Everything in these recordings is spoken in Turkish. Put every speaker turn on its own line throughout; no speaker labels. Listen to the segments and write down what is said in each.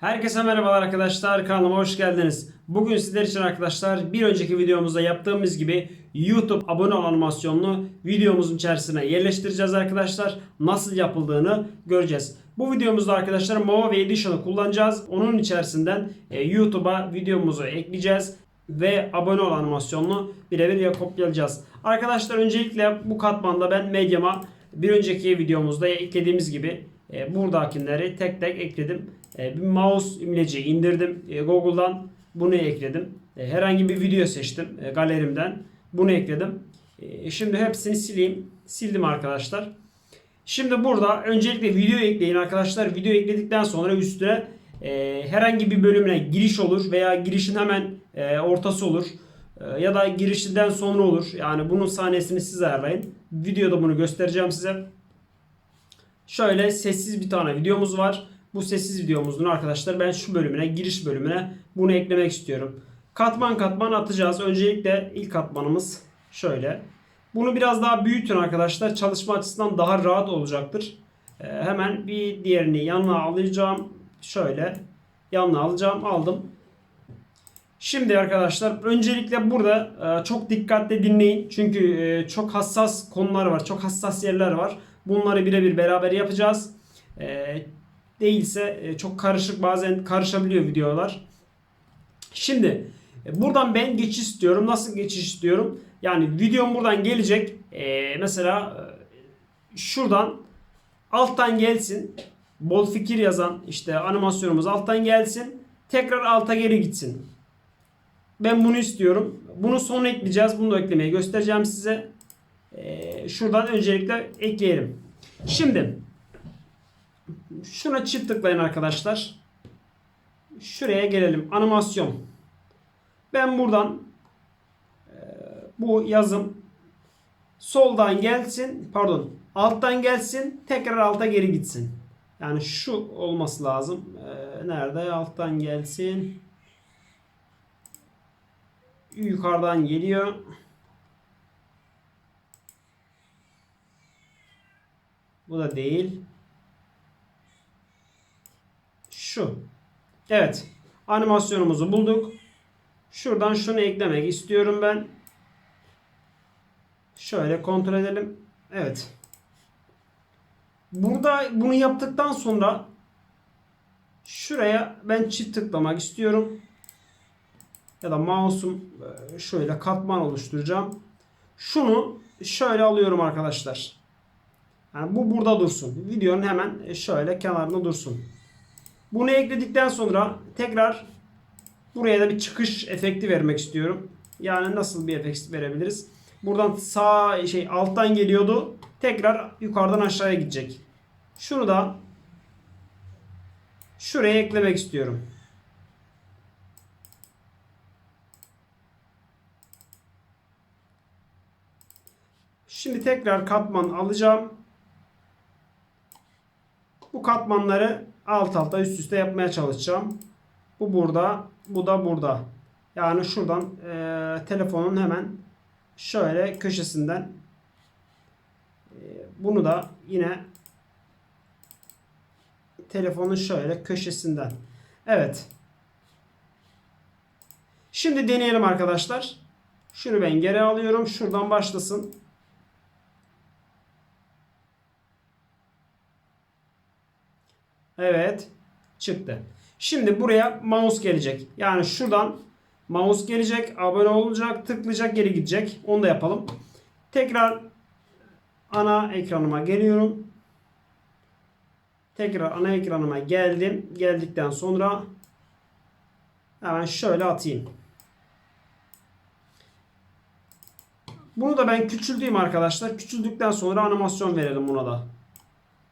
Herkese merhabalar arkadaşlar kanalıma hoş geldiniz. Bugün sizler için arkadaşlar bir önceki videomuzda yaptığımız gibi YouTube abone ol animasyonunu videomuzun içerisine yerleştireceğiz arkadaşlar. Nasıl yapıldığını göreceğiz. Bu videomuzda arkadaşlar Mova Edition'ı kullanacağız. Onun içerisinden e, YouTube'a videomuzu ekleyeceğiz ve abone ol animasyonunu birebir kopyalayacağız. Arkadaşlar öncelikle bu katmanda ben medyama bir önceki videomuzda eklediğimiz gibi e, buradakileri tek tek ekledim. E, bir mouse imleci indirdim e, Google'dan bunu ekledim. E, herhangi bir video seçtim e, galerimden bunu ekledim. E, şimdi hepsini sileyim. Sildim arkadaşlar. Şimdi burada öncelikle video ekleyin arkadaşlar. Video ekledikten sonra üstüne e, herhangi bir bölümüne giriş olur veya girişin hemen e, ortası olur. E, ya da girişinden sonra olur. Yani bunun sahnesini siz ayarlayın. Videoda bunu göstereceğim size. Şöyle sessiz bir tane videomuz var. Bu sessiz videomuzun arkadaşlar ben şu bölümüne giriş bölümüne bunu eklemek istiyorum. Katman katman atacağız. Öncelikle ilk katmanımız şöyle. Bunu biraz daha büyütün arkadaşlar. Çalışma açısından daha rahat olacaktır. Ee, hemen bir diğerini yanına alacağım. Şöyle yanına alacağım. Aldım. Şimdi arkadaşlar öncelikle burada e, çok dikkatli dinleyin. Çünkü e, çok hassas konular var. Çok hassas yerler var. Bunları birebir beraber yapacağız. E, değilse e, çok karışık bazen karışabiliyor videolar. Şimdi e, buradan ben geçiş istiyorum. Nasıl geçiş istiyorum? Yani videom buradan gelecek. E, mesela şuradan alttan gelsin. Bol fikir yazan işte animasyonumuz alttan gelsin. Tekrar alta geri gitsin. Ben bunu istiyorum. Bunu sonra ekleyeceğiz. Bunu da eklemeyi göstereceğim size. Ee, şuradan öncelikle ekleyelim. Şimdi şuna çift tıklayın arkadaşlar. Şuraya gelelim. Animasyon. Ben buradan e, bu yazım soldan gelsin. Pardon. Alttan gelsin. Tekrar alta geri gitsin. Yani şu olması lazım. Ee, nerede? Alttan gelsin yukarıdan geliyor. Bu da değil. Şu. Evet. Animasyonumuzu bulduk. Şuradan şunu eklemek istiyorum ben. Şöyle kontrol edelim. Evet. Burada bunu yaptıktan sonra şuraya ben çift tıklamak istiyorum ya da mouse'um e, şöyle katman oluşturacağım. Şunu şöyle alıyorum arkadaşlar. Yani bu burada dursun. Videonun hemen şöyle kenarında dursun. Bunu ekledikten sonra tekrar buraya da bir çıkış efekti vermek istiyorum. Yani nasıl bir efekt verebiliriz? Buradan sağ şey alttan geliyordu. Tekrar yukarıdan aşağıya gidecek. Şunu da şuraya eklemek istiyorum. Şimdi tekrar katman alacağım. Bu katmanları alt alta üst üste yapmaya çalışacağım. Bu burada, bu da burada. Yani şuradan e, telefonun hemen şöyle köşesinden e, bunu da yine telefonun şöyle köşesinden. Evet. Şimdi deneyelim arkadaşlar. Şunu ben geri alıyorum. Şuradan başlasın. Evet. Çıktı. Şimdi buraya mouse gelecek. Yani şuradan mouse gelecek. Abone olacak. Tıklayacak. Geri gidecek. Onu da yapalım. Tekrar ana ekranıma geliyorum. Tekrar ana ekranıma geldim. Geldikten sonra hemen şöyle atayım. Bunu da ben küçülteyim arkadaşlar. Küçüldükten sonra animasyon verelim buna da.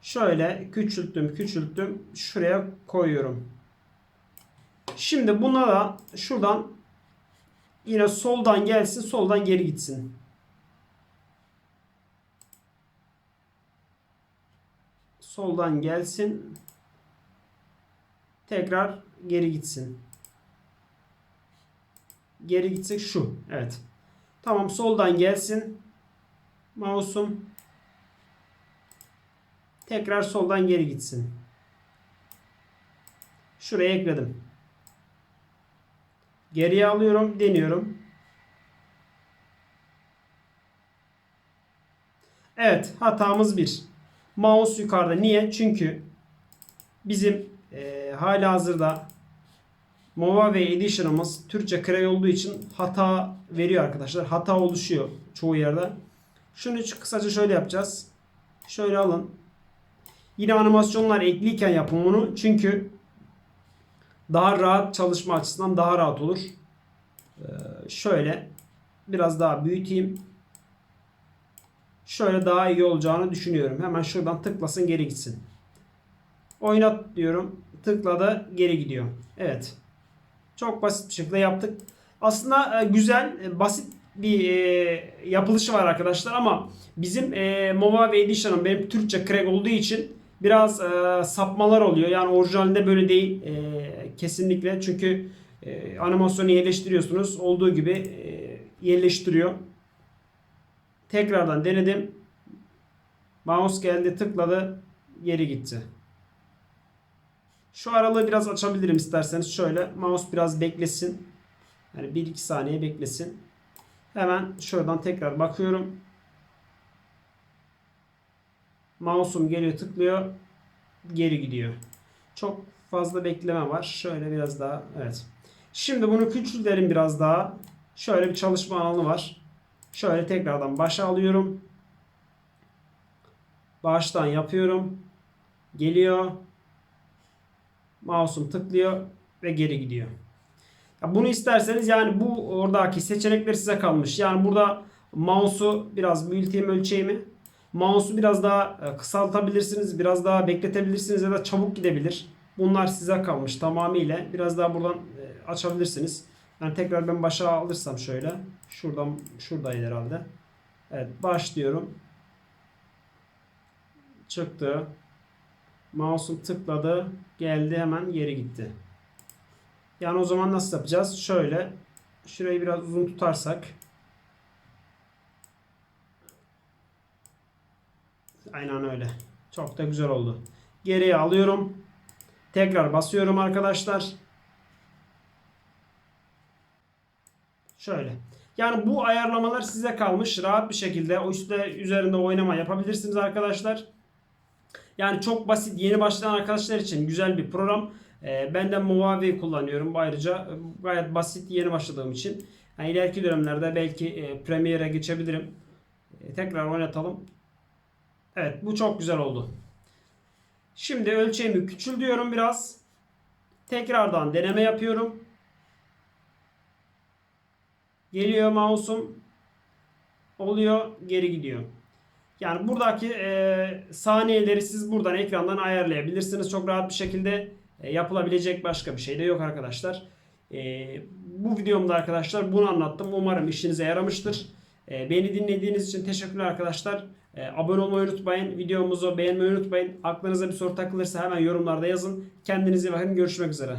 Şöyle küçülttüm küçülttüm. Şuraya koyuyorum. Şimdi buna da şuradan yine soldan gelsin soldan geri gitsin. Soldan gelsin. Tekrar geri gitsin. Geri gitsek şu. Evet. Tamam soldan gelsin. Mouse'um Tekrar soldan geri gitsin. Şuraya ekledim. Geriye alıyorum, deniyorum. Evet, hatamız bir. Mouse yukarıda. Niye? Çünkü bizim e, hala hazırda Mova ve Edition'ımız Türkçe Cray olduğu için hata veriyor arkadaşlar. Hata oluşuyor çoğu yerde. Şunu kısaca şöyle yapacağız. Şöyle alın. Yine animasyonlar ekliyken yapın bunu. Çünkü daha rahat çalışma açısından daha rahat olur. Ee, şöyle biraz daha büyüteyim. Şöyle daha iyi olacağını düşünüyorum. Hemen şuradan tıklasın geri gitsin. Oynat diyorum. Tıkladı geri gidiyor. Evet. Çok basit bir şekilde yaptık. Aslında e, güzel, e, basit bir e, yapılışı var arkadaşlar ama bizim e, Mova ve Edition'ın benim Türkçe crack olduğu için biraz e, sapmalar oluyor. Yani orijinalde böyle değil e, kesinlikle. Çünkü e, animasyonu yerleştiriyorsunuz. Olduğu gibi e, yerleştiriyor. Tekrardan denedim. Mouse geldi tıkladı geri gitti. Şu aralığı biraz açabilirim isterseniz. Şöyle mouse biraz beklesin. Yani 1-2 saniye beklesin. Hemen şuradan tekrar bakıyorum. Mouse'um geliyor tıklıyor. Geri gidiyor. Çok fazla bekleme var. Şöyle biraz daha. Evet. Şimdi bunu küçültelim biraz daha. Şöyle bir çalışma alanı var. Şöyle tekrardan başa alıyorum. Baştan yapıyorum. Geliyor. Mouse'um tıklıyor ve geri gidiyor. Ya bunu isterseniz yani bu oradaki seçenekler size kalmış. Yani burada mouse'u biraz büyüteyim ölçeğimi. Mouse'u biraz daha e, kısaltabilirsiniz, biraz daha bekletebilirsiniz ya da çabuk gidebilir. Bunlar size kalmış tamamıyla. Biraz daha buradan e, açabilirsiniz. Yani tekrar ben başa alırsam şöyle. Şuradan şuradaydı herhalde. Evet başlıyorum. Çıktı. Mouse'um tıkladı. Geldi hemen geri gitti. Yani o zaman nasıl yapacağız? Şöyle. Şurayı biraz uzun tutarsak. Aynen öyle. Çok da güzel oldu. Geriye alıyorum. Tekrar basıyorum arkadaşlar. Şöyle. Yani bu ayarlamalar size kalmış. Rahat bir şekilde o üstte üzerinde oynama yapabilirsiniz arkadaşlar. Yani çok basit yeni başlayan arkadaşlar için güzel bir program. Ee, ben de Movavi kullanıyorum ayrıca. e, Gayet basit yeni başladığım için. Yani ileriki dönemlerde belki e, Premiere'e geçebilirim. E, tekrar oynatalım. Evet bu çok güzel oldu. Şimdi ölçeğimi küçültüyorum biraz. Tekrardan deneme yapıyorum. Geliyor mouse'um. Oluyor geri gidiyor. Yani buradaki e, saniyeleri siz buradan ekrandan ayarlayabilirsiniz. Çok rahat bir şekilde e, yapılabilecek başka bir şey de yok arkadaşlar. E, bu videomda arkadaşlar bunu anlattım. Umarım işinize yaramıştır. E, beni dinlediğiniz için teşekkürler arkadaşlar. E, abone olmayı unutmayın. Videomuzu beğenmeyi unutmayın. Aklınıza bir soru takılırsa hemen yorumlarda yazın. Kendinize bakın. Görüşmek üzere.